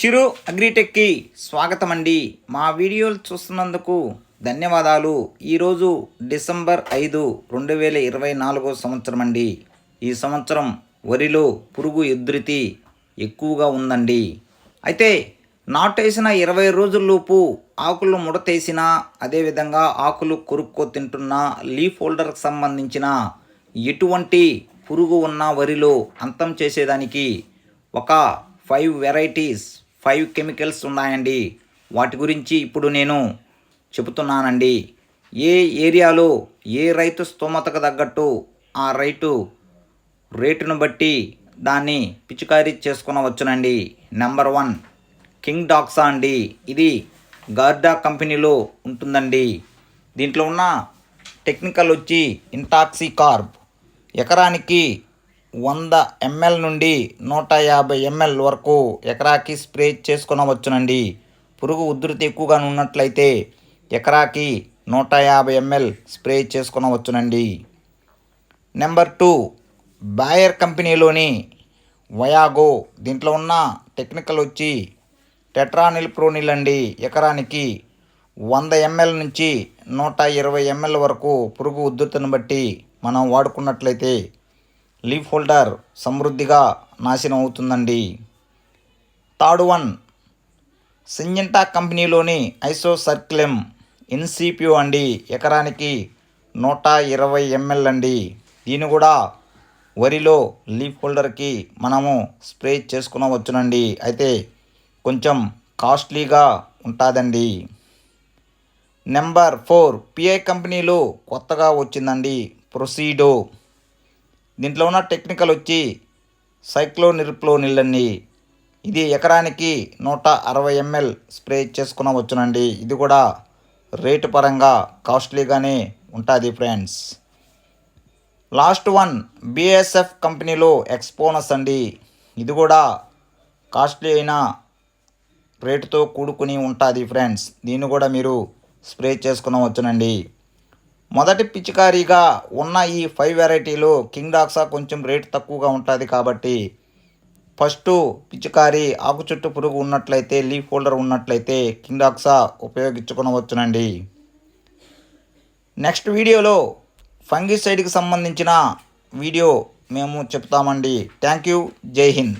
చిరు అగ్రిటెక్కి స్వాగతం అండి మా వీడియోలు చూస్తున్నందుకు ధన్యవాదాలు. ఈరోజు డిసెంబర్ ఐదు రెండు వేల ఇరవై నాలుగో సంవత్సరం అండి ఈ సంవత్సరం వరిలో పురుగు ఉధృతి ఎక్కువగా ఉందండి. అయితే నాటేసిన ఇరవై రోజుల్లోపు ఆకులు ముడతేసినా అదేవిధంగా ఆకులు కొరుక్కో తింటున్న లీఫ్ హోల్డర్కి సంబంధించిన ఎటువంటి పురుగు ఉన్న వరిలో అంతం చేసేదానికి ఒక ఫైవ్ వెరైటీస్ ఫైవ్ కెమికల్స్ ఉన్నాయండి. వాటి గురించి ఇప్పుడు నేను చెబుతున్నానండి. ఏ ఏరియాలో ఏ రైతు స్తోమతకు తగ్గట్టు ఆ రైతు రేటును బట్టి దాన్ని పిచికారీ చేసుకునవచ్చునండి. నెంబర్ వన్ కింగ్ డాక్సా అండి. ఇది గార్డా కంపెనీలో ఉంటుందండి. దీంట్లో ఉన్న టెక్నికల్ వచ్చి ఇంటాక్సీ కార్బ్ ఎకరానికి వంద ఎంఎల్ నుండి నూట యాభై ఎంఎల్ వరకు ఎకరాకి స్ప్రే చేసుకునవచ్చునండి. పురుగు ఉధృతి ఎక్కువగా ఉన్నట్లయితే ఎకరాకి నూట యాభై ఎంఎల్ స్ప్రే చేసుకునవచ్చునండి. నెంబర్ టూ బాయర్ కంపెనీలోని వయాగో దీంట్లో ఉన్న టెక్నికల్ వచ్చి టెట్రానిల్ ప్రోనిల్ అండి. ఎకరానికి వంద ఎంఎల్ నుంచి నూట ఇరవై ఎంఎల్ వరకు పురుగు ఉధృతిని బట్టి మనం వాడుకున్నట్లయితే లీఫ్ హోల్డర్ సమృద్ధిగా నాశనం అవుతుందండి. థర్డ్ వన్ సింజంటా కంపెనీలోని ఐసో సర్క్లెమ్ ఇన్సిపియో అండి. ఎకరానికి నూట ఇరవై ఎంఎల్ అండి. దీన్ని కూడా వరిలో లీఫ్ హోల్డర్కి మనము స్ప్రే చేసుకునవచ్చునండి. అయితే కొంచెం కాస్ట్లీగా ఉంటుందండి. నెంబర్ ఫోర్ పిఐ కంపెనీలో కొత్తగా వచ్చిందండి ప్రొసీడో. దీంట్లో ఉన్న టెక్నికల్ వచ్చి సైక్లోనిర్ప్లోనిల్ అండి ఇది ఎకరానికి నూట అరవై ఎంఎల్ స్ప్రే చేసుకునవచ్చునండి ఇది కూడా రేటు పరంగా కాస్ట్లీగానే ఉంటుంది ఫ్రెండ్స్ లాస్ట్ వన్ బిఎస్ఎఫ్ కంపెనీలో ఎక్స్పోనస్ అండి. ఇది కూడా కాస్ట్లీ అయిన రేటుతో కూడుకుని ఉంటుంది ఫ్రెండ్స్ దీన్ని కూడా మీరు స్ప్రే చేసుకునవచ్చునండి మొదటి పిచికారీగా ఉన్న ఈ ఫైవ్ వెరైటీలో కింగ్ డాక్సా కొంచెం రేటు తక్కువగా ఉంటుంది కాబట్టి ఫస్ట్ పిచికారీ ఆకు చుట్టూ పురుగు ఉన్నట్లయితే లీఫ్ హోల్డర్ ఉన్నట్లయితే కింగ్ డాక్సా ఉపయోగించుకునవచ్చునండి. నెక్స్ట్ వీడియోలో ఫంగిసైడ్కి సంబంధించిన వీడియో మేము చెప్తామండి. థ్యాంక్ యూ జై హింద్